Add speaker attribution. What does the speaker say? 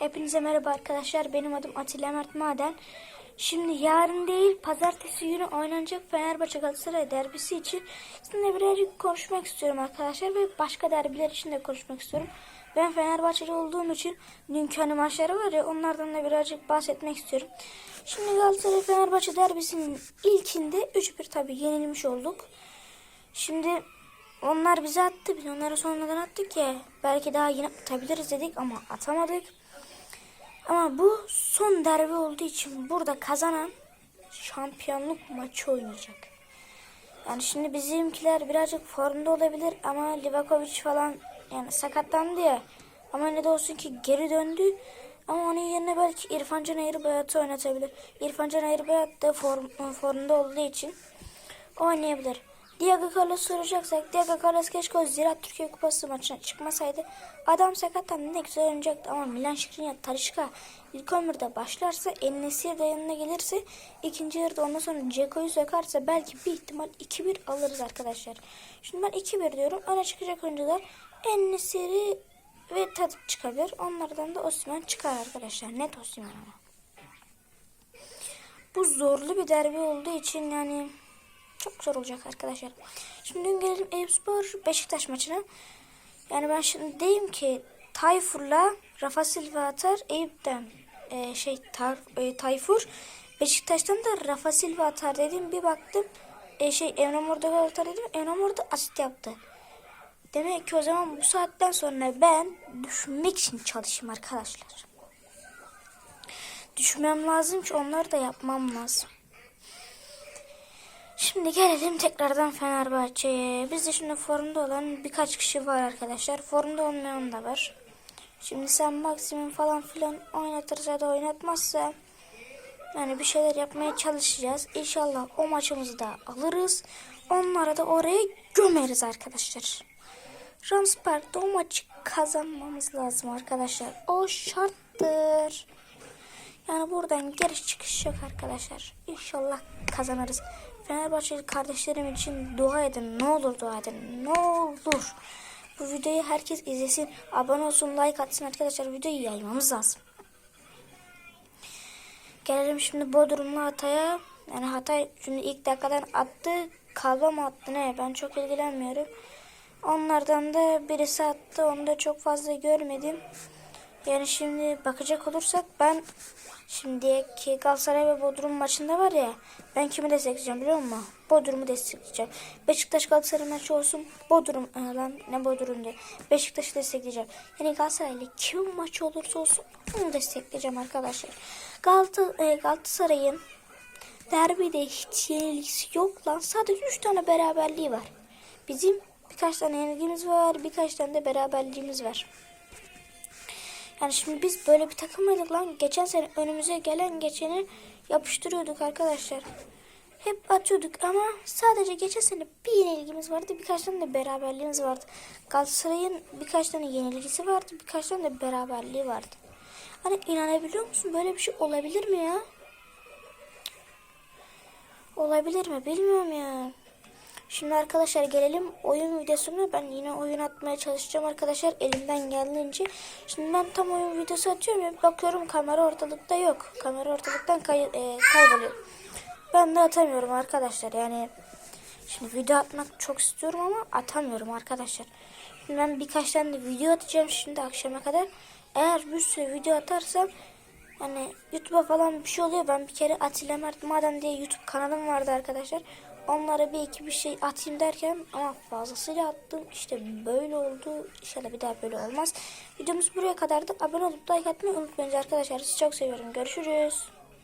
Speaker 1: Hepinize merhaba arkadaşlar. Benim adım Atilla Mert Maden. Şimdi yarın değil pazartesi günü oynanacak Fenerbahçe Galatasaray derbisi için sizinle birazcık konuşmak istiyorum arkadaşlar ve başka derbiler için de konuşmak istiyorum. Ben Fenerbahçeli olduğum için dünkü hani maçları var ya onlardan da birazcık bahsetmek istiyorum. Şimdi Galatasaray Fenerbahçe derbisinin ilkinde 3-1 tabi yenilmiş olduk. Şimdi onlar bize attı. Biz onlara sonradan attık ya. Belki daha yine atabiliriz dedik ama atamadık. Ama bu son derbi olduğu için burada kazanan şampiyonluk maçı oynayacak. Yani şimdi bizimkiler birazcık formda olabilir ama Livakovic falan yani sakatlandı ya. Ama ne de olsun ki geri döndü. Ama onun yerine belki İrfan Can Eğribayat'ı oynatabilir. İrfan Can Eğribayat da form, formda olduğu için oynayabilir. Diego Carlos soracaksak Diego Carlos keşke o Ziraat Türkiye Kupası maçına çıkmasaydı. Adam sakatlandı ne güzel oynayacaktı ama Milan Skriniar, Tarışka ilk 11'de başlarsa Enesir de yanına gelirse ikinci yarıda ondan sonra Ceko'yu sökerse belki bir ihtimal 2-1 alırız arkadaşlar. Şimdi ben 2-1 diyorum. Öne çıkacak oyuncular Enesir'i ve Tadic çıkabilir. Onlardan da Osimhen çıkar arkadaşlar. Net Osimhen ama. Bu zorlu bir derbi olduğu için yani çok zor olacak arkadaşlar. Şimdi dün gelelim Eyüpspor Beşiktaş maçına. Yani ben şimdi diyeyim ki Tayfur'la Rafa Silva atar. Eyüp'ten e, şey tar, e, Tayfur Beşiktaş'tan da Rafa Silva atar dedim. Bir baktım e, şey Emre Mor'da atar dedim. Emre Mor'da asit yaptı. Demek ki o zaman bu saatten sonra ben düşünmek için çalışayım arkadaşlar. Düşmem lazım ki onları da yapmam lazım. Şimdi gelelim tekrardan Fenerbahçe'ye. Bizde şimdi forumda olan birkaç kişi var arkadaşlar. Forumda olmayan da var. Şimdi sen maksimum falan filan oynatırsa da oynatmazsa yani bir şeyler yapmaya çalışacağız. İnşallah o maçımızı da alırız. Onlara da oraya gömeriz arkadaşlar. Ramsberg'de o maçı kazanmamız lazım arkadaşlar. O şarttır. Yani buradan geri çıkış yok arkadaşlar. İnşallah kazanırız. Fenerbahçeli kardeşlerim için dua edin. Ne olur dua edin. Ne olur. Bu videoyu herkes izlesin. Abone olsun, like atsın arkadaşlar. Videoyu yaymamız lazım. Gelelim şimdi Bodrum'la Hatay'a. Yani Hatay şimdi ilk dakikadan attı. Kalba mı attı ne? Ben çok ilgilenmiyorum. Onlardan da birisi attı. Onu da çok fazla görmedim. Yani şimdi bakacak olursak ben şimdiki Galatasaray ve Bodrum maçında var ya ben kimi destekleyeceğim biliyor musun? Bodrum'u destekleyeceğim. Beşiktaş Galatasaray maçı olsun Bodrum e, lan ne Bodrum diye. Beşiktaş'ı destekleyeceğim. Yani Galatasaray'la kim maçı olursa olsun onu destekleyeceğim arkadaşlar. Galata, e, Galatasaray'ın derbide hiç yenilgisi yok lan. Sadece 3 tane beraberliği var. Bizim birkaç tane yenilgimiz var. Birkaç tane de beraberliğimiz var. Yani şimdi biz böyle bir takım mıydık lan? Geçen sene önümüze gelen geçeni yapıştırıyorduk arkadaşlar. Hep atıyorduk ama sadece geçen sene bir yenilgimiz vardı. Birkaç tane de beraberliğimiz vardı. Galatasaray'ın birkaç tane yenilgisi vardı. Birkaç tane de beraberliği vardı. Hani inanabiliyor musun? Böyle bir şey olabilir mi ya? Olabilir mi? Bilmiyorum ya. Şimdi arkadaşlar gelelim oyun videosuna. Ben yine oyun atmaya çalışacağım arkadaşlar elimden geldiğince. Şimdi ben tam oyun videosu atıyorum bakıyorum kamera ortalıkta yok. Kamera ortalıktan kay e, kayboluyor. Ben de atamıyorum arkadaşlar yani. Şimdi video atmak çok istiyorum ama atamıyorum arkadaşlar. Şimdi ben birkaç tane de video atacağım şimdi akşama kadar. Eğer bir sürü video atarsam hani YouTube'a falan bir şey oluyor. Ben bir kere Atilla Mert Maden diye YouTube kanalım vardı arkadaşlar. Onlara bir iki bir şey atayım derken ama fazlasıyla attım. İşte böyle oldu. İnşallah bir daha böyle olmaz. Videomuz buraya kadardı. Abone olup like atmayı unutmayın arkadaşlar. Sizi çok seviyorum. Görüşürüz.